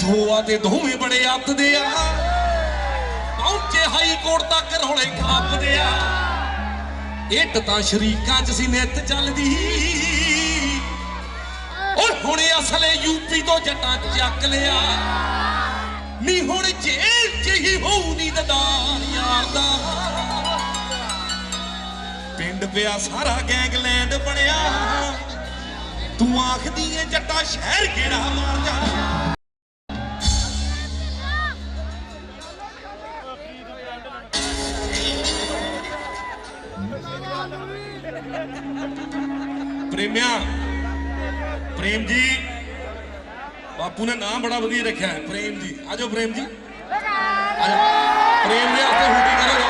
ਇੱਥੋਂ ਤੇ ਦੋਵੇਂ ਬੜੇ ਅੱਤਦੇ ਆ। ਪਹੁੰਚੇ ਹਾਈ ਕੋਰਟ ਤੱਕ ਰੌਲੇ ਖਾਪਦੇ ਆ। ਇੱਟ ਤਾਂ ਸ਼ਰੀਕਾਂ 'ਚ ਸੀ ਨਿੱਤ ਚੱਲਦੀ। ਓਏ ਹੁਣ ਅਸਲੇ ਯੂਪੀ ਤੋਂ ਜੱਟਾਂ ਚੱਕ ਲਿਆ। ਨੀ ਹੁਣ ਜੇਲ੍ਹ 'ਚ ਹੀ ਹੋਊ ਨੀ ਦਦਾਰ ਯਾਰ ਦਾ। ਪਿੰਡ ਪਿਆ ਸਾਰਾ ਗੈਂਗਲੈਂਡ ਬਣਿਆ। ਤੂੰ ਆਖਦੀ ਏ ਜੱਟਾ ਸ਼ਹਿਰ ਕਿਹੜਾ ਮਾਰ ਜਾ ਪ੍ਰੇਮਿਆ, ਪ੍ਰੇਮ ਜੀ, ਬਾਪੂ ਨੇ ਨਾਮ ਬੜਾ ਵਧੀਆ ਰੱਖਿਆ ਹੈ, ਪ੍ਰੇਮ ਜੀ। ਆਜੋ ਪ੍ਰੇਮ ਜੀ। ਆਜੋ ਪ੍ਰੇਮ ਦੇ ਹੱਥੇ ਹੁੱਡੀ ਕਰੋ।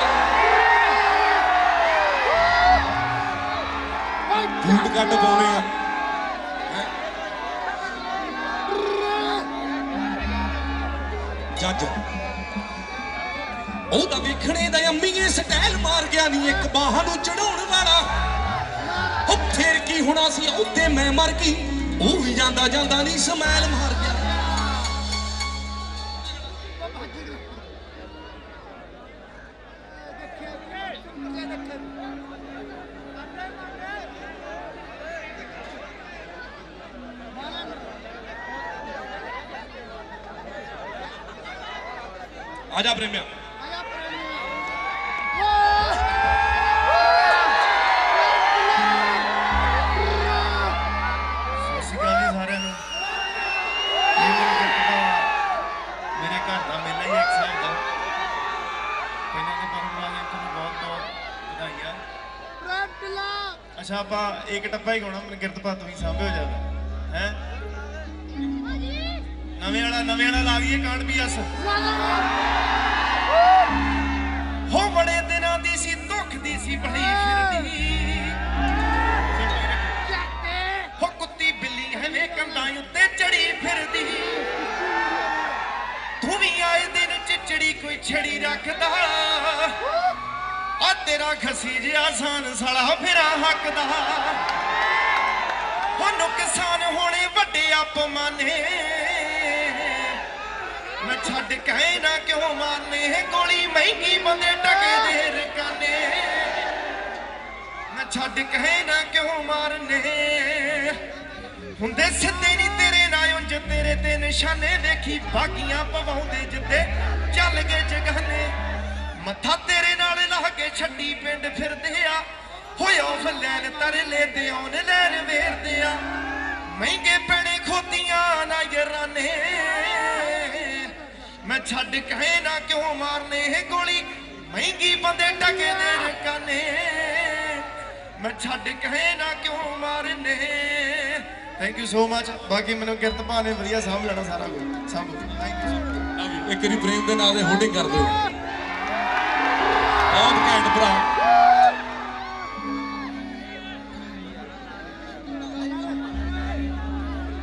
ਫੂਟ ਕੱਟ ਪਾਉਣੇ ਆ। ਜੱਜ। ਉਹ ਤਾਂ ਵੇਖਣੇ ਦਾ ਅੰਮੀਏ ਸਟਾਈਲ ਮਾਰ ਗਿਆ ਨਹੀਂ ਇੱਕ ਬਾਹਾਂ ਨੂੰ ਚੜਾਉਣ ਵਾਲਾ। ਉਹ ਫੇਰ ਕੀ ਹੋਣਾ ਸੀ, ਉੱਤੇ ਮੈਂ ਮਰ ਗਈ, ਉਹ ਵੀ ਜਾਂਦਾ ਜਾਂਦਾ ਨਹੀਂ ਸਮੈਲ ਮਾਰ ਗਿਆ। ਆ ਜਾ ਪ੍ਰੇਮਿਆ। ਬਹੁਤ ਬਹੁਤ ਵਧਾਈਆਂ ਅੱਛਾ ਆਪਾਂ ਇੱਕ ਟੱਪਾ ਹੀ ਗਾਉਣਾ ਮੈਨੂੰ ਕਿਰਪਾ ਤੁਸੀਂ ਸਾਂਭਿਓ ਜ਼ਿਆਦਾ ਹੈ? ਨਵੇਂ ਵਾਲਾ ਨਵੇਂ ਵਾਲਾ ਲਾ ਗਈ ਕਾਂਡ ਵੀ ਅਸ ਦਿਨ ਕੋਈ ਛੜੀ ਰੱਖਦਾ। ਆ ਤੇਰਾ ਖਸੀ ਜਿਹਾ ਆਸਾਨ ਸਾਲਾ ਫਿਰਾ ਹੱਕਦਾ। ਹੋ ਨੁਕਸਾਨ ਹੋਣੇ ਵੱਡੇ ਅਪਮਾਨੇ ਮੈਂ ਛੱਡ ਕਹੇ ਨਾ ਕਿਉਂ ਮਾਰਨੇ ਗੋਲੀ ਮਹਿੰਗੀ ਬੰਦੇ ਟਕੇ ਦੇ ਰਕਾਨੇ। ਮੈਂ ਛੱਡ ਕਹੇ ਨਾ ਕਿਉਂ ਮਾਰਨੇ? ਹੁੰਦੇ ਸਿੱਧੇ ਨਹੀਂ ਤੇਰੇ ਤੇਰੇ ਤੇ ਨਿਸ਼ਾਨੇ ਦੇਖੀ ਬਾਗੀਆਂ ਪਵਾਉਂਦੇ ਜਿੱਤੇ ਚੱਲ ਗਏ ਜਗਾਨੇ, ਮੱਥਾ ਤੇਰੇ ਨਾਲ ਲਾ ਕੇ ਛੱਡੀ ਪਿੰਡ ਫਿਰਦੇ ਆ। ਹੋਇਆ ਫਲੈਨ ਤਰਲੇ ਤੇ ਆਉਣ ਲੈਣ ਵੇਰਦੇ ਆ। ਮਹਿੰਗੇ ਪੈਣੇ ਖੋਤੀਆਂ ਨਾ ਯਾਰਾਨੇ, ਮੈਂ ਛੱਡ ਕਹੇ ਨਾ ਕਿਉਂ ਮਾਰਨੇ ਇਹ ਗੋਲੀ? ਮਹਿੰਗੀ ਬੰਦੇ ਟਕੇ ਦੇ ਰਕਾਨੇ, ਮੈਂ ਛੱਡ ਕਹੇ ਨਾ ਕਿਉਂ ਮਾਰਨੇ? ਥੈਂਕ ਯੂ ਸੋ ਮਚ ਬਾਕੀ ਮੈਨੂੰ ਕਿਰਤ ਭਾ ਨੇ ਵਧੀਆ ਸਾਂਭ ਲੈਣਾ ਸਾਰਾ ਕੁਝ। ਸਭ ਥੈਂਕ ਯੂ ਇੱਕ ਵਾਰੀ ਪ੍ਰੇਮ ਦੇ ਨਾਂ ਹੋਲਡਿੰਗ ਕਰ ਦਿਓ। ਬਹੁਤ ਘੈਂਟ ਭਰਾ।